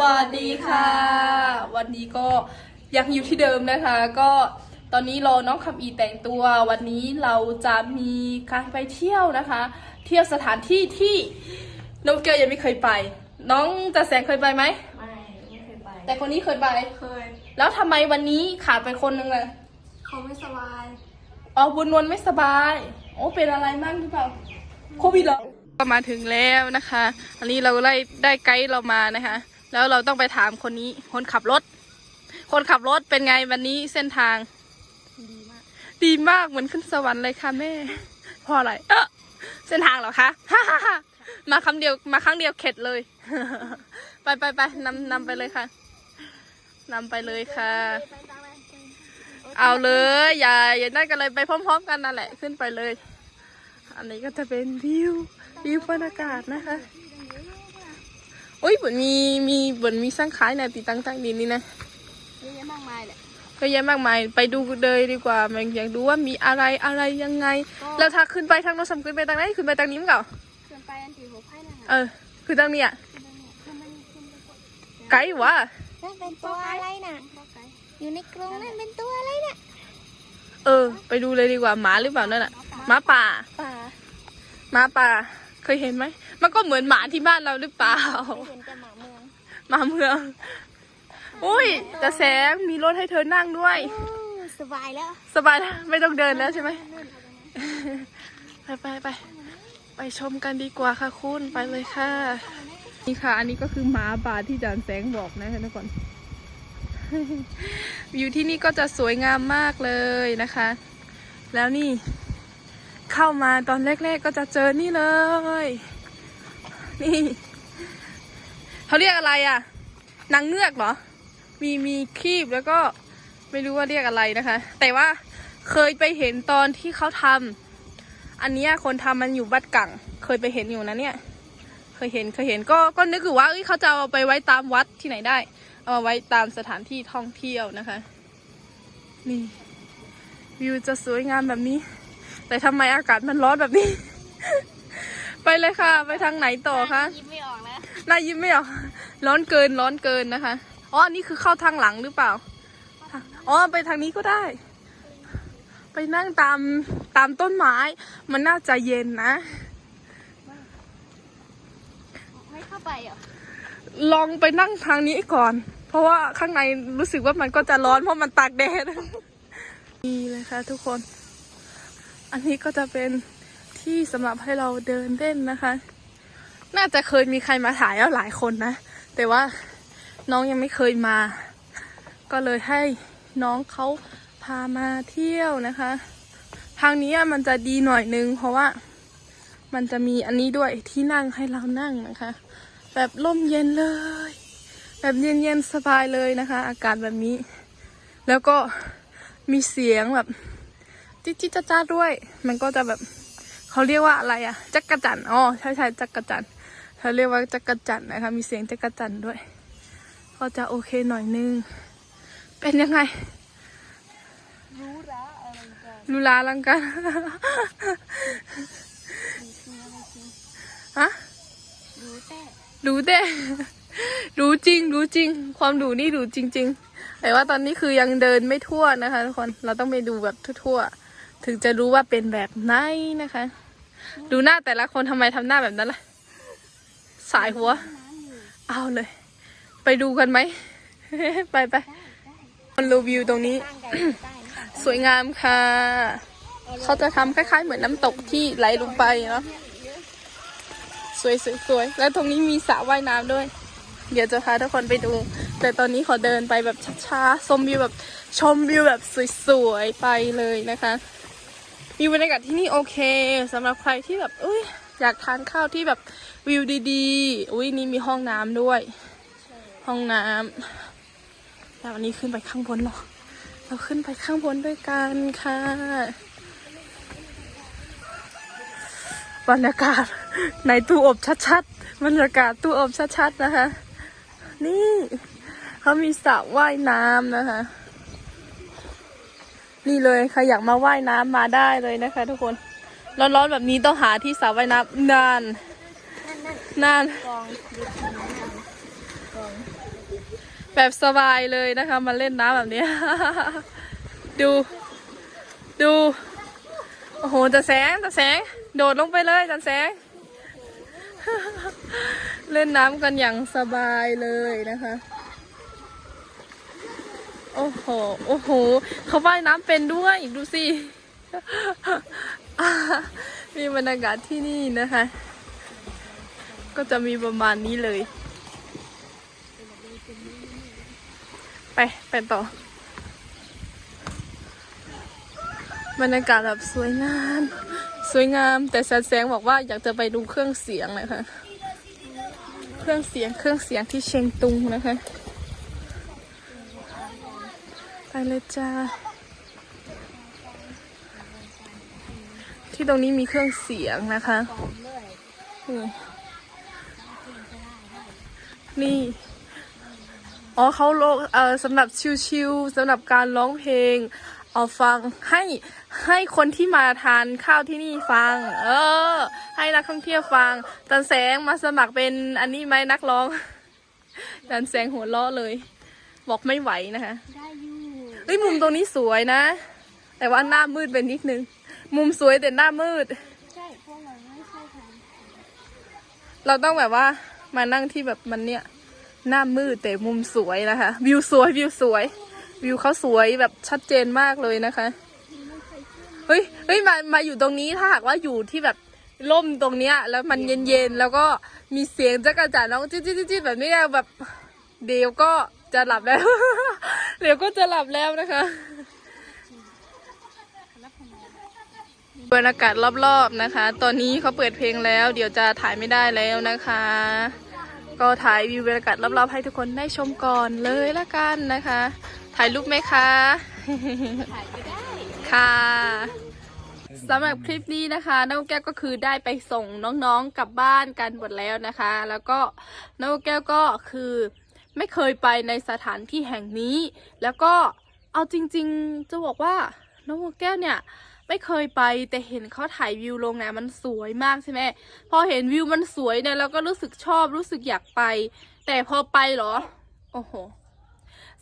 สวัสดีค่ะ วันนี้ก็ยังอยู่ที่เดิมนะคะ ก็ตอนนี้รอน้องคำอีแต่งตัว วันนี้เราจะมีการไปเที่ยวนะคะ เที่ยวสถานที่ที่น้องเกลยังไม่เคยไป น้องจะแสงเคยไปไหมไม่ไม่เคยไป แต่คนนี้เคยไป เคย แล้วทำไมวันนี้ขาดไปคนนึงเลยเขาไม่สบายอ๋อบุญนวลไม่สบาย โอ้เป็นอะไรมั่งหรือเปล่าโควิดเหรอก็มาถึงแล้วนะคะ อันนี้เราได้ได้ไกด์เรามานะคะ แล้วเราต้องไปถามคนนี้คนขับรถ คนขับรถเป็นไงวันนี้เส้นทาง ดีมาก ดีมากเหมือนขึ้นสวรรค์เลยค่ะแม่เพราะอะไรเออเส้นทางเหรอคะ มาคำเดียวมาครั้งเดียวเข็ดเลย ไปไปไปนำนำไปเลยค่ะนำไปเลยค่ะ เอาเลยอย่าอย่าได้กันเลยไปพร้อม ๆ กันนั่นแหละขึ้นไปเลย อันนี้ก็จะเป็นวิววิวบรรยากาศนะคะ อุ้ยเหมือนมีมีเหมือนมีสร้างขายในติดตั้งตั้งดินนี่นะเยอะแยะมากมายแหละก็เยอะมากมายไปดูเลยดีกว่ามันอยากดูว่ามีอะไรอะไรยังไงก็แล้วถ้าขึ้นไปทางโน้นสำขึ้นไปทางไหนขึ้นไปทางนี้มั้งเก่าเกินไปอันที่หัวไพ่นั่นเออคือทางนี้อะขึ้นไปขึ้นไปกดไกลวะนั่นเป็นตัวอะไรน่ะอยู่ในกรงนั่นเป็นตัวอะไรน่ะเออ ไปดูเลยดีกว่าหมาหรือเปล่านั่นอะหมาป่าป่าหมาป่า เคยเห็นไหม มันก็เหมือนหมาที่บ้านเราหรือเปล่าไม่เห็นแต่หมาเมืองมาเมือง อุ้ยจะแสงมีรถให้เธอนั่งด้วยสบายแล้วสบายนะไม่ต้องเดินแล้วใช่ไหมไปไปไปไปชมกันดีกว่าค่ะคุณไปเลยค่ะ นี่ค่ะ อันนี้ก็คือหมาป่าที่จานแสงบอกนะคะทุกคน วิวที่นี่ก็จะสวยงามมากเลยนะคะ แล้วนี่ เข้ามาตอนแรกๆก็จะเจอนี่เลย นี่เขาเรียกอะไรอะนางเงือกเหรอ มีมีคีบแล้วก็ไม่รู้ว่าเรียกอะไรนะคะ แต่ว่าเคยไปเห็นตอนที่เขาทำอันนี้คนทำมันอยู่บัดกังเคยไปเห็นอยู่นะเนี่ย เคยเห็นเคยเห็นก็ก็นึกอยู่ว่าเอ้ยเขาจะเอาไปไว้ตามวัดที่ไหนได้ เอามาไว้ตามสถานที่ท่องเที่ยวนะคะ นี่วิวจะสวยงามแบบนี้ แต่ทำไมอากาศมันร้อนแบบนี้ ไปเลยค่ะ ไปทางไหนต่อคะยิ้มไม่ออกแล้วน่ายิ้มไม่ออก ร้อนเกินร้อนเกินนะคะ อ๋ออันนี้คือเข้าทางหลังหรือเปล่า อ๋อ ไปทางนี้ก็ได้ ไปนั่งตามตามต้นไม้ มันน่าจะเย็นนะ ไม่เข้าไปเหรอ ลองไปนั่งทางนี้ก่อน เพราะว่าข้างในรู้สึกว่ามันก็จะร้อนเพราะมันตากแดดนี่เลยค่ะทุกคน อันนี้ก็จะเป็นที่สำหรับให้เราเดินเล่นนะคะ น่าจะเคยมีใครมาถ่ายแล้วหลายคนนะ แต่ว่าน้องยังไม่เคยมา ก็เลยให้น้องเขาพามาเที่ยวนะคะ ทางนี้มันจะดีหน่อยนึง เพราะว่ามันจะมีอันนี้ด้วยที่นั่งให้เรานั่งนะคะ แบบร่มเย็นเลย แบบเย็นๆสบายเลยนะคะ อากาศแบบนี้ แล้วก็มีเสียงแบบ จิ๊จิ๊จ้าจ้าด้วย มันก็จะแบบเขาเรียกว่าอะไรอะจักรจันอ๋อใช่ใช่จักรจันเขาเรียกว่าจักรจันนะคะ มีเสียงจักรจันด้วย ก็จะโอเคหน่อยนึง เป็นยังไงรู้ละอะไรกันลูลาลังกันฮะรู้แต่รู้แต่รู้จริง รู้จริง ความรู้นี่รู้จริง ๆ แต่ว่าตอนนี้คือยังเดินไม่ทั่วนะคะทุกคน เราต้องไปดูแบบทั่วๆ ถึงจะรู้ว่าเป็นแบบไหนนะคะ ดูหน้าแต่ละคนทำไมทำหน้าแบบนั้นล่ะ สายหัว เอาเลย ไปดูกันไหม ไปไปคนรีวิวตรงนี้ สวยงามค่ะ เขาจะทำคล้ายๆ เหมือนน้ำตกที่ไหลลงไปเนาะสวยสวยสวยแล้วตรงนี้มีสระว่ายน้ำด้วย เดี๋ยวจะพาทุกคนไปดู แต่ตอนนี้ขอเดินไปแบบช้าๆชมวิวแบบชมวิวแบบสวยๆไปเลยนะคะ วิวบรรยากาศที่นี่โอเคสำหรับใครที่แบบอุ้ยอยากทานข้าวที่แบบวิวดีๆ อุ้ยนี่มีห้องน้ำด้วย ห้องน้ำแต่วันนี้ขึ้นไปข้างบนเนาะเราขึ้นไปข้างบนด้วยกันค่ะบรรยากาศในตู้อบชัดๆ บรรยากาศตู้อบชัดๆนะคะ นี่เขามีสระว่ายน้ำนะคะ นี่เลยใครอยากมาว่ายน้ำมาได้เลยนะคะ ทุกคน ร้อนๆแบบนี้ต้องหาที่สระว่ายน้ำนานนั่นนั่นนานกองดูทีนั่นกองแบบสบายเลยนะคะ มาเล่นน้ำแบบเนี้ยดู ดู โอ้โหจะแสงจะแสง โดดลงไปเลยจันแสง เล่นน้ำกันอย่างสบายเลยนะคะ โอ้โห โอ้โห เขาว่ายน้ำเป็นด้วย ดูสิ มีบรรยากาศที่นี่นะคะ ก็จะมีประมาณนี้เลย ไป ไปต่อ บรรยากาศแบบสวยงาม สวยงาม แต่แสนแสงบอกว่าอยากจะไปดูเครื่องเสียงเลยค่ะเครื่องเสียง เครื่องเสียงที่เชียงตุงนะคะ ไป เลยจ้า ที่ตรงนี้มีเครื่องเสียงนะคะ นี่ อ๋อเขาโลกเออสำหรับชิวๆสำหรับการร้องเพลง เอาฟังให้ให้คนที่มาทานข้าวที่นี่ฟัง เออ ให้นักท่องเที่ยวฟังจันแสงมาสมัครเป็นอันนี้ไหมนักร้องจันแสงหัวเราะเลย บอกไม่ไหวนะคะ ได้อยู่ เฮ้ยมุมตรงนี้สวยนะ แต่ว่าหน้ามืดไปนิดนึง มุมสวยแต่หน้ามืด ใช่พราะเราไม่ใช่ทางเราต้องแบบว่ามานั่งที่แบบมันเนี่ย หน้ามืดแต่มุมสวยนะคะ วิวสวยวิวสวย วิวเขาสวยแบบชัดเจนมากเลยนะคะเฮ้ยเฮ้ยมามาอยู่ตรงนี้ถ้าหากว่าอยู่ที่แบบร่มตรงเนี้ย แล้วมันเย็นๆแล้วก็มีเสียงจักรจันร์น้องจิ๊ดจิ๊ดจิ๊ดแบบนี้แบบเดี๋ยวก็จะหลับแล้ว เดี๋ยวก็จะหลับแล้วนะคะบรรยากาศรอบๆนะคะ ตอนนี้เขาเปิดเพลงแล้ว เดี๋ยวจะถ่ายไม่ได้แล้วนะคะ ก็ถ่ายวิวบรรยากาศรอบๆให้ทุกคนได้ชมก่อนเลยละกันนะคะ ถ่ายรูปไหมคะถ่ายก็ได้ค่ะสำหรับคลิปนี้นะคะน้องแก้วก็คือได้ไปส่งน้องๆกลับบ้านกันหมดแล้วนะคะ แล้วก็น้องแก้วก็คือ ไม่เคยไปในสถานที่แห่งนี้ แล้วก็เอาจริงๆ จะบอกว่าน้องแก้วเนี่ยไม่เคยไปแต่เห็นเขาถ่ายวิวลงนะมันสวยมากใช่ไหมพอเห็นวิวมันสวยเนี่ยเราก็รู้สึกชอบรู้สึกอยากไป แต่พอไปเหรอ โอ้โห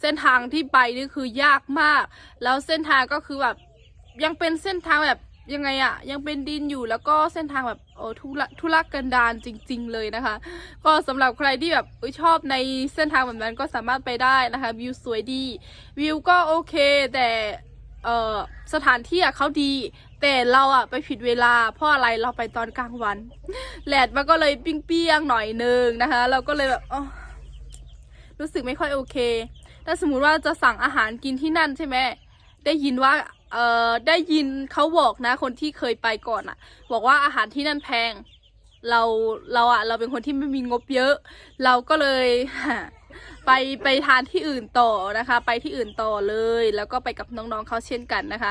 เส้นทางที่ไปนี่คือยากมาก แล้วเส้นทางก็คือแบบยังเป็นเส้นทางแบบ ยังไงอะยังเป็นดินอยู่แล้วก็เส้นทางแบบโอ้ทุลักทุลักกันดารจริง ๆ เลยนะคะ ก็สำหรับใครที่แบบอชอบในเส้นทางแบบนั้นก็สามารถไปได้นะคะวิวสวยดีวิวก็โอเคแต่เออสถานที่อะเขาดี แต่เราอะไปผิดเวลา เพราะอะไรเราไปตอนกลางวันแดดมันก็เลยปิ้งเปียงๆหน่อยนึงนะคะ เราก็เลยแบบรู้สึกไม่ค่อยโอเคถ้าสมมุติว่าจะสั่งอาหารกินที่นั่นใช่ไหมได้ยินว่า เอ่อได้ยินเขาบอกนะ คนที่เคยไปก่อนอะบอกว่าอาหารที่นั่นแพง เราเราอะเราเป็นคนที่ไม่มีงบเยอะ เราก็เลยไปไปทานที่อื่นต่อนะคะ ไปที่อื่นต่อเลย แล้วก็ไปกับน้องๆเขาเช่นกันนะคะ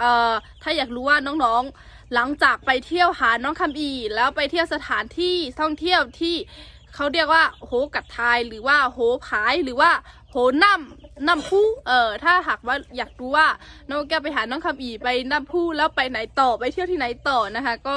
เอ่อถ้าอยากรู้ว่าน้องๆหลังจากไปเที่ยวหาน้องคำอี แล้วไปเที่ยวสถานที่ท่องเที่ยวที่เขาเรียกว่าโหกัดทายหรือว่าโหผายหรือว่าโหน้ำ น้ำพุเอ่อถ้าหากว่าอยากรู้ว่าน้องแก้วไปหาน้องคำอีไปน้ำพุแล้วไปไหนต่อไปเที่ยวที่ไหนต่อนะคะ ก็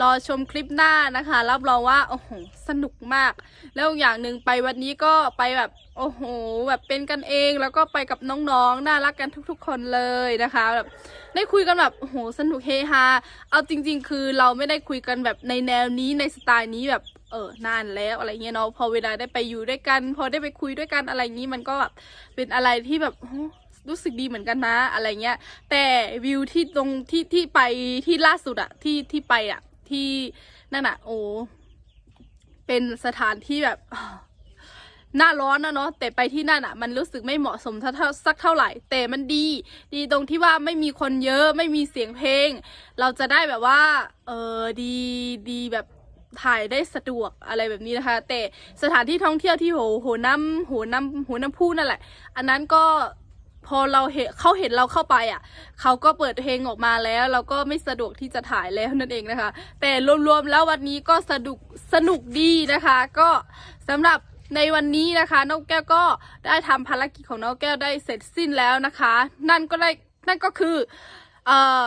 รอชมคลิปหน้านะคะรับรองว่าโอ้โหสนุกมาก แล้วอย่างหนึ่งไปวันนี้ก็ไปแบบโอ้โหแบบเป็นกันเองแล้วก็ไปกับน้องๆน่ารักกันทุก ๆ คนเลยนะคะแบบได้คุยกันแบบโอ้โหสนุกเฮฮาเอาจริง ๆ คือเราไม่ได้คุยกันแบบในแนวนี้ในสไตล์นี้แบบ เออนานแล้วอะไรเงี้ยเนาะพอเวลาได้ไปอยู่ด้วยกัน พอได้ไปคุยด้วยกันอะไรงี้มันก็แบบเป็นอะไรที่แบบรู้สึกดีเหมือนกันนะอะไรเงี้ย แต่วิวที่ตรงที่ที่ไปที่ล่าสุดอะที่ที่ไปอะที่นั่นอะโอ้เป็นสถานที่แบบหน้าร้อนนะเนาะแต่ไปที่นั่นอะ มันรู้สึกไม่เหมาะสมสักเท่าไหร่ แต่มันดี ดีตรงที่ว่าไม่มีคนเยอะไม่มีเสียงเพลง เราจะได้แบบว่า เออดีดีแบบ ถ่ายได้สะดวกอะไรแบบนี้นะคะ แต่สถานที่ท่องเที่ยวที่โหโหน้ำโหน้ำโหน้ำพุนั่นแหละ อันนั้นก็พอเราเห็นเขาเห็นเราเข้าไปอะเขาก็เปิดเพลงออกมาแล้วเราก็ไม่สะดวกที่จะถ่ายแล้วนั่นเองนะคะ แต่รวมๆแล้ววันนี้ก็สนุกสนุกดีนะคะ ก็สำหรับในวันนี้นะคะน้องแก้วก็ได้ทำภารกิจของน้องแก้วได้เสร็จสิ้นแล้วนะคะ นั่นก็ได้นั่นก็คือเอ่อ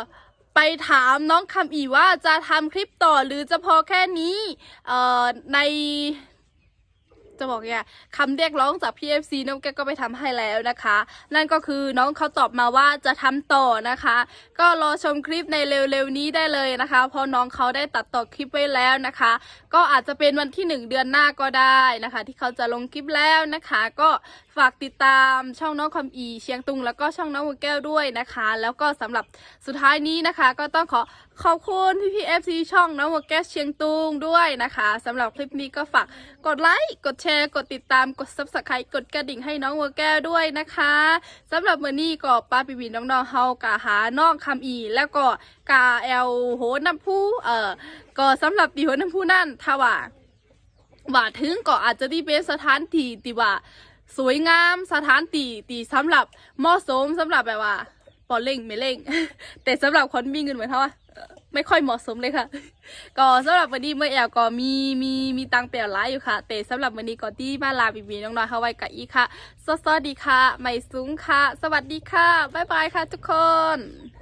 ไปถามน้องคำอีว่าจะทำคลิปต่อหรือจะพอแค่นี้เอ่อใน จะบอกเนี่ยคำเรียกร้องจาก PFC น้องแก้วก็ไปทำให้แล้วนะคะ นั่นก็คือน้องเขาตอบมาว่าจะทำต่อนะคะ ก็รอชมคลิปในเร็วๆนี้ได้เลยนะคะ เพราะน้องเขาได้ตัดต่อคลิปไว้แล้วนะคะ ก็อาจจะเป็นวันที่หนึ่งเดือนหน้าก็ได้นะคะ ที่เขาจะลงคลิปแล้วนะคะ ก็ฝากติดตามช่องน้องคำอีเชียงตุงแล้วก็ช่องน้องวัวแก้วด้วยนะคะ แล้วก็สำหรับสุดท้ายนี้นะคะ ก็ต้องขอขอบคุณพี่พีเอฟซีช่องน้องวัวแก้วเชียงตุงด้วยนะคะสำหรับคลิปนี้ก็ฝากกดไลค์กดแชร์ กดติดตามกด subscribe กดกระดิ่งให้น้องวัวแก้วด้วยนะคะสำหรับมื้อนี้ก็ป้าปีบีน้องๆเฮากะหาน้องคำอีแล้วก็กาแอลโหน้ำผู้เอ่อก็สำหรับดีโหน้ำผู้นั่นถ้าว่าว่าถึงก็อาจจะที่เป็นสถานที่ที่ว่าสวยงามสถานที่ที่สำหรับเหมาะสมสำหรับแบบว่าปอเล่งไม่เล่งแต่สำหรับคนมีเงินเหมือนเขาว่า ไม่ค่อยเหมาะสมเลยค่ะ ก็สำหรับวันนี้เมื่อแอลก็มีมีมีตังเปลี่ยนร้ายอยู่ค่ะ แต่สำหรับวันนี้ก็ที่มาลาบีบีน้องๆเข้าไว้กับอีค่ะสวัสดีค่ะ ไม่สูงค่ะ สวัสดีค่ะ บ๊ายบายค่ะทุกคน